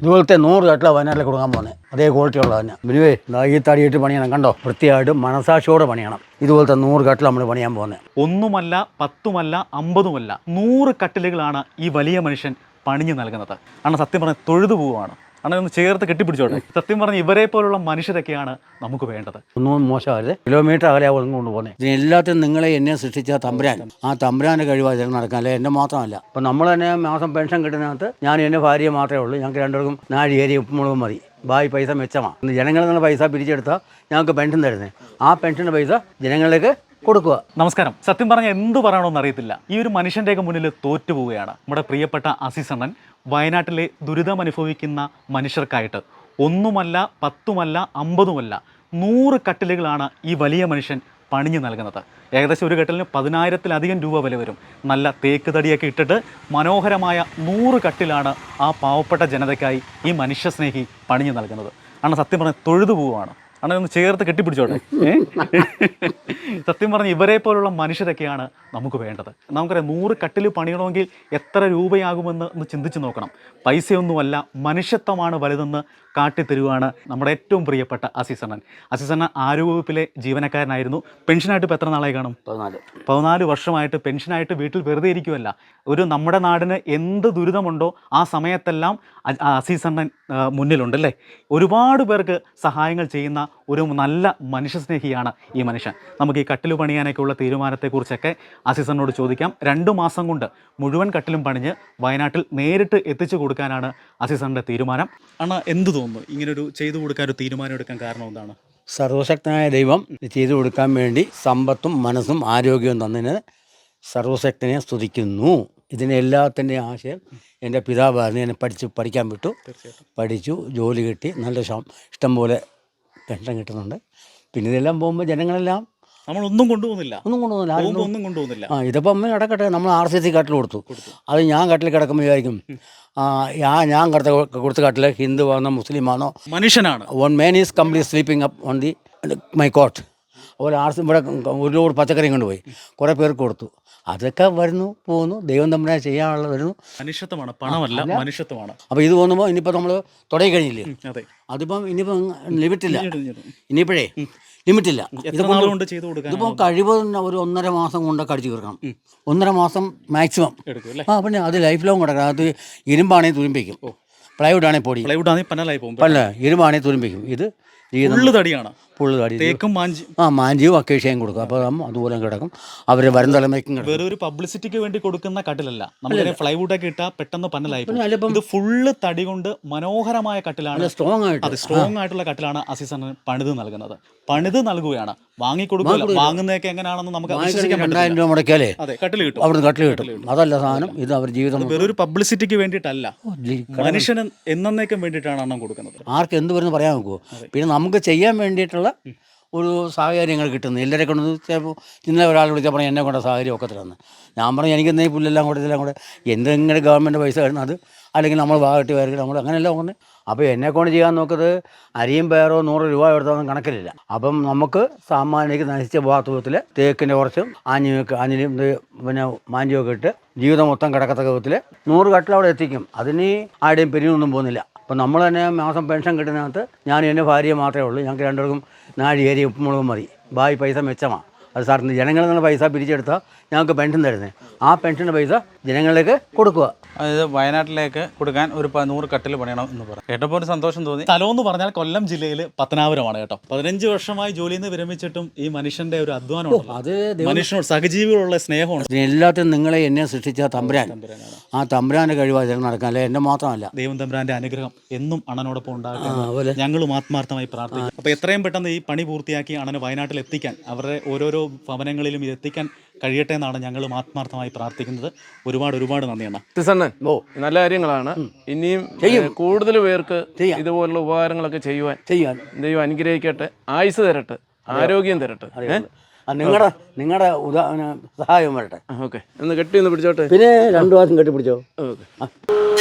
ഇതുപോലത്തെ നൂറ് കട്ടില വയനാട്ടിൽ കൊടുക്കാൻ പോകുന്നത് അതേ ക്വാളിറ്റി ഉള്ളത് തന്നെ ബിനുവേ ഈ തടിയിട്ട് പണിയണം. കണ്ടോ? വൃത്തിയായിട്ട് മനസാക്ഷിയോടെ പണിയണം. ഇതുപോലത്തെ നൂറ് കട്ടില നമ്മൾ പണിയാൻ പോകുന്നത് ഒന്നുമല്ല പത്തുമല്ല അമ്പതുമല്ല നൂറ് കട്ടിലുകളാണ് ഈ വലിയ മനുഷ്യൻ പണിഞ്ഞു നൽകുന്നത്. ആണ് സത്യം പറഞ്ഞാൽ തൊഴുതു പോവുകയാണ്. ആണ് ഒന്ന് ചേർത്ത് കെട്ടിപ്പിടിച്ചോട്ടെ. സത്യം പറഞ്ഞ ഇവരെ പോലുള്ള മനുഷ്യരൊക്കെയാണ് നമുക്ക് വേണ്ടത്. ഒന്നും മോശമാകരുത് കിലോമീറ്റർ അകലെ കൊണ്ട് പോകുന്നത് ഇതിന് എല്ലാത്തിനും നിങ്ങളെ എന്നെ സൃഷ്ടിച്ച തമ്പുരാൻ. ആ തമ്പുരാന്റെ കഴിവാണ് ഇതിൽ നടക്കാൻ. അല്ലെ? എന്റെ മാത്രമല്ല. അപ്പം നമ്മൾ തന്നെ മാസം പെൻഷൻ കിട്ടുന്നതിനകത്ത് ഞാൻ എന്റെ ഭാര്യ മാത്രമേ ഉള്ളൂ. ഞങ്ങൾക്ക് രണ്ടുപേർക്കും നാഴി ഏരി ഉപ്പുമുളകും മതി. ബായി പൈസ മെച്ചമാണ് ജനങ്ങളിൽ നിന്ന് പൈസ പിരിച്ചെടുത്താൽ ഞങ്ങൾക്ക് പെൻഷൻ തരുന്നത് ആ പെൻഷന്റെ പൈസ ജനങ്ങളിലേക്ക് കൊടുക്കുക. നമസ്കാരം. സത്യം പറഞ്ഞാൽ എന്ത് പറയണമെന്ന് അറിയത്തില്ല. ഈ ഒരു മനുഷ്യന്റെയൊക്കെ മുന്നിൽ തോറ്റുപോവുകയാണ് നമ്മുടെ പ്രിയപ്പെട്ട അസീസണ്ണൻ വയനാട്ടിലെ ദുരിതം അനുഭവിക്കുന്ന മനുഷ്യർക്കായിട്ട് ഒന്നുമല്ല പത്തുമല്ല അമ്പതുമല്ല നൂറ് കട്ടിലുകളാണ് ഈ വലിയ മനുഷ്യൻ പണിഞ്ഞു നൽകുന്നത്. ഏകദേശം ഒരു കട്ടിലിന് പതിനായിരത്തിലധികം രൂപ വില വരും. നല്ല തേക്ക് തടിയൊക്കെ ഇട്ടിട്ട് മനോഹരമായ നൂറ് കട്ടിലാണ് ആ പാവപ്പെട്ട ജനതയ്ക്കായി ഈ മനുഷ്യസ്നേഹി പണിഞ്ഞു നൽകുന്നത്. ആണ് സത്യം പറഞ്ഞാൽ തൊഴുതു പോവുകയാണ്. ആണ് ഒന്ന് ചേർത്ത് കെട്ടിപ്പിടിച്ചോട്ടെ? സത്യം പറഞ്ഞ ഇവരെ പോലുള്ള മനുഷ്യരൊക്കെയാണ് നമുക്ക് വേണ്ടത്. നമുക്കറിയാം നൂറ് കട്ടിൽ പണിയണമെങ്കിൽ എത്ര രൂപയാകുമെന്ന് ഒന്ന് ചിന്തിച്ച് നോക്കണം. പൈസയൊന്നുമല്ല മനുഷ്യത്വമാണ് വലുതെന്ന് കാട്ടിത്തരുവാണ് നമ്മുടെ ഏറ്റവും പ്രിയപ്പെട്ട അസീസണ്ണൻ അസീസണ്ണൻ ആരോഗ്യവകുപ്പിലെ ജീവനക്കാരനായിരുന്നു. പെൻഷനായിട്ട് ഇപ്പോൾ എത്ര നാളായി കാണും? പതിനാല്. പതിനാല് വർഷമായിട്ട് പെൻഷനായിട്ട് വീട്ടിൽ വെറുതെ ഇരിക്കുമല്ല ഒരു നമ്മുടെ നാടിന് എന്ത് ദുരിതമുണ്ടോ ആ സമയത്തെല്ലാം അസീസണ്ണൻ മുന്നിലുണ്ടല്ലേ ഒരുപാട് പേർക്ക് സഹായങ്ങൾ ചെയ്യുന്ന ഒരു നല്ല മനുഷ്യസ്നേഹിയാണ് ഈ മനുഷ്യൻ. നമുക്ക് ഈ കട്ടിൽ പണിയാനൊക്കെയുള്ള തീരുമാനത്തെക്കുറിച്ചൊക്കെ അസീസണ്ണോട് ചോദിക്കാം. രണ്ട് മാസം കൊണ്ട് മുഴുവൻ കട്ടിലും പണിഞ്ഞ് വയനാട്ടിൽ നേരിട്ട് എത്തിച്ചു കൊടുക്കാനാണ് അസിസണിന്റെ തീരുമാനം. ആണ് എന്ത് തോന്നുന്നു? ഇങ്ങനൊരു ചെയ്തു കൊടുക്കാൻ ഒരു തീരുമാനം എടുക്കാൻ കാരണം എന്താണ്? സർവശക്തനായ ദൈവം ചെയ്തു കൊടുക്കാൻ വേണ്ടി സമ്പത്തും മനസ്സും ആരോഗ്യവും തന്നതിന് സർവശക്തനെ സ്തുതിക്കുന്നു. ഇതിനെ എല്ലാത്തിന്റെയും ആശയം എന്റെ പിതാവായിരുന്നു എന്നെ പഠിച്ച് പഠിക്കാൻ വിട്ടു. പഠിച്ചു ജോലി കിട്ടി നല്ല ഇഷ്ടം പോലെ പെൻഷൻ കിട്ടുന്നുണ്ട്. പിന്നെ ഇതെല്ലാം പോകുമ്പോൾ ജനങ്ങളെല്ലാം നമ്മളൊന്നും കൊണ്ടുപോകുന്നില്ല. ഒന്നും കൊണ്ടുപോകുന്നില്ല. ആരും ഒന്നും കൊണ്ടുപോകുന്നില്ല. ആ ഇതിപ്പോൾ അമ്മ കിടക്കട്ടെ നമ്മൾ ആർ സി സി കട്ടിൽ കൊടുത്തു. അത് ഞാൻ കട്ടിൽ കിടക്കുമ്പോൾ വിചാരിക്കും ആ ഞാൻ കടത്ത കിടത്ത കട്ടിൽ ഹിന്ദു ആണോ മുസ്ലിം ആണോ മനുഷ്യനാണ്. One man is complete sleeping up on the my coat അതുപോലെ ആർ സി ഇവിടെ ഒരു പച്ചക്കറി പച്ചക്കറിയും കൊണ്ടുപോയി കുറേ പേർക്ക് കൊടുത്തു. അതൊക്കെ വരുന്നു പോകുന്നു. ദൈവം തമ്മിലെ ചെയ്യാനുള്ളത് വരുന്നു. മനുഷ്യത്വമാണ് പണമല്ല മനുഷ്യത്വമാണ്. അപ്പോൾ ഇത് തോന്നുമ്പോൾ ഇനിയിപ്പോൾ നമ്മൾ തുടങ്ങി കഴിഞ്ഞില്ലേ? അതെ. അതിപ്പം ഇനിയിപ്പം ലിമിറ്റില്ല. ഇനിയിപ്പോഴേ ലിമിറ്റില്ല. ഇതിപ്പോൾ കഴിവതും ഒരു ഒന്നര മാസം കൊണ്ടൊക്കെ അടിച്ചു തീർക്കണം. ഒന്നര മാസം മാക്സിമം. ആ പിന്നെ അത് ലൈഫ് ലോങ് കിടക്കണം അത് ഇരുമ്പാണെങ്കിൽ തുരുമ്പിക്കും. പ്ലൈവുഡ് ആണെങ്കിൽ പൊടി. പ്ലൈവുഡ് ആണെങ്കിൽ പന്നലായി പോകും. പല്ല ഇരുമ്പാണെങ്കിൽ തുരുമ്പിക്കും. ഇത് തടിയാണ്. പുള്ളു തടി തേക്കും മാഞ്ചി ആ മാഞ്ചിയും അക്കേഷ്യയും കൊടുക്കും. അപ്പോൾ അതുപോലെ കിടക്കും. അവർ വരും തലമുറയ്ക്കും വേറെ ഒരു പബ്ലിസിറ്റിക്ക് വേണ്ടി കൊടുക്കുന്ന കട്ടിലല്ല. നമുക്ക് ഫ്ലൈവുഡ് ഒക്കെ ഇട്ടാൽ പെട്ടെന്ന് പന്നലായി ഇത് ഫുള്ള് തടി കൊണ്ട് മനോഹരമായ കട്ടിലാണ്. സ്ട്രോങ് ആയിട്ട്. അത് സ്ട്രോങ് ആയിട്ടുള്ള കട്ടിലാണ് അസീസണ് പണിത് നൽകുന്നത്. പണിത് നൽകുകയാണ്. വാങ്ങിക്കൊടുക്കില്ല വാങ്ങുന്നതൊക്കെ എങ്ങനെയാണെന്ന് നമുക്ക് രണ്ടായിരം രൂപ മുടക്കിയാലേ? കട്ടിൽ കിട്ടും. അവിടുന്ന് കട്ടിൽ കിട്ടും. അതല്ല സാധനം. ഇത് അവർ ജീവിതം വേറെ പബ്ലിസിറ്റിക്ക് വേണ്ടിയിട്ടല്ല. മനുഷ്യന് എന്നേക്കും വേണ്ടിയിട്ടാണ് അണ്ണം കൊടുക്കുന്നത്. ആർക്ക് എന്ത് വരുന്നു പറയാൻ നോക്കുമോ പിന്നെ നമുക്ക് ചെയ്യാൻ വേണ്ടിയിട്ടുള്ള ഒരു സാഹചര്യങ്ങൾ കിട്ടുന്നത് എല്ലാവരെ കൊണ്ട് ചിലപ്പോൾ ഇന്നലെ ഒരാൾ വിളിച്ചാൽ പറഞ്ഞാൽ എന്നെ കൊണ്ട് സാഹചര്യം ഒക്കെ തരുന്നത് ഞാൻ പറഞ്ഞു എനിക്ക് എന്തെങ്കിലും പുല്ലെല്ലാം കൂടെ ഇതെല്ലാം കൂടെ എന്തെങ്കിലും ഗവൺമെന്റ് പൈസ തരുന്നത് അത് അല്ലെങ്കിൽ നമ്മൾ വാഗട്ടി വരയ്ക്കും നമ്മൾ അങ്ങനെയല്ല പോകുന്നത് അപ്പോൾ എന്നെ കൊണ്ട് ചെയ്യാൻ നോക്കുന്നത് അരിയും പേരോ നൂറ് രൂപ എടുത്തൊന്നും കണക്കിലില്ല. അപ്പം നമുക്ക് സാമാന്യക്ക് നശിച്ച വാസ്തവത്തിൽ തേക്കിന്റെ കുറച്ചും ആഞ്ഞിയൊക്കെ ആഞ്ഞിലും പിന്നെ മാഞ്ചിയൊക്കെ ഇട്ട് ജീവിതം മൊത്തം കിടക്കത്തക്ക വിധത്തിൽ നൂറ് കട്ടിൽ അവിടെ എത്തിക്കും. അതിന് ആരുടെയും പെരിയൊന്നും പോകുന്നില്ല. അപ്പം നമ്മൾ തന്നെ മാസം പെൻഷൻ കിട്ടുന്നതിനകത്ത് ഞാൻ എന്റെ ഭാര്യ മാത്രമേ ഉള്ളൂ. ഞങ്ങൾക്ക് രണ്ടുപേർക്കും നാഴി ഉപ്പുമുളകും മതി. ബായി പൈസ മെച്ചമാണ്. അത് സാറിന് ജനങ്ങളിൽ നിന്ന് പൈസ പിരിച്ചെടുത്താൽ ഞങ്ങൾക്ക് പെൻഷൻ തരുന്നത് ആ പെൻഷന്റെ പൈസ ജനങ്ങളിലേക്ക് കൊടുക്കുക. അതായത് വയനാട്ടിലേക്ക് കൊടുക്കാൻ ഒരു നൂറ് കട്ടിൽ പണിയണം എന്ന് പറഞ്ഞു കേട്ടപ്പോൾ ഒരു സന്തോഷം തോന്നി. സ്ഥലം എന്ന് പറഞ്ഞാൽ കൊല്ലം ജില്ലയിൽ പത്തനാപുരമാണ് കേട്ടോ. പതിനഞ്ച് വർഷമായി ജോലിയിൽ നിന്ന് വിരമിച്ചിട്ടും ഈ മനുഷ്യന്റെ ഒരു അധ്വാനം അത് മനുഷ്യനോട് സഹജീവികളുള്ള സ്നേഹമാണ് എല്ലാത്തിനും നിങ്ങളെ എന്നെ സൃഷ്ടിച്ച തമ്പുരാൻ. ആ തമ്പുരാന്റെ ഇതിന് നടക്കാൻ. അല്ലെ? എന്റെ മാത്രമല്ല. ദൈവം തമ്പുരാന്റെ അനുഗ്രഹം എന്നും അണനോടൊപ്പം ഉണ്ടാകും ഞങ്ങളും ആത്മാർത്ഥമായി പ്രാർത്ഥിക്കും. അപ്പൊ എത്രയും പെട്ടെന്ന് ഈ പണി പൂർത്തിയാക്കി അണന് വയനാട്ടിൽ എത്തിക്കാൻ അവരുടെ ഓരോരോ ഭവനങ്ങളിലും ഇത് എത്തിക്കാൻ കഴിയട്ടെ എന്നാണ് ഞങ്ങൾ ആത്മാർത്ഥമായി പ്രാർത്ഥിക്കുന്നത്. ഒരുപാട് ഒരുപാട് നന്ദിയാണ് അണ്ണ നല്ല കാര്യങ്ങളാണ്. ഇനിയും കൂടുതൽ പേർക്ക് ഇതുപോലുള്ള ഉപകാരങ്ങളൊക്കെ ചെയ്യുവാൻ ചെയ്യാൻ ദൈവം അനുഗ്രഹിക്കട്ടെ. ആയുസ് തരട്ടെ. ആരോഗ്യം തരട്ടെ. നിങ്ങളുടെ നിങ്ങളുടെ ഉദാഹരണ സഹായം വരട്ടെ. ഓക്കെ. ഒന്ന് കെട്ടി ഒന്ന് പിടിച്ചോട്ടെ. പിന്നെ രണ്ടു മാസം കെട്ടിപ്പിടിച്ചോ? ഓക്കെ.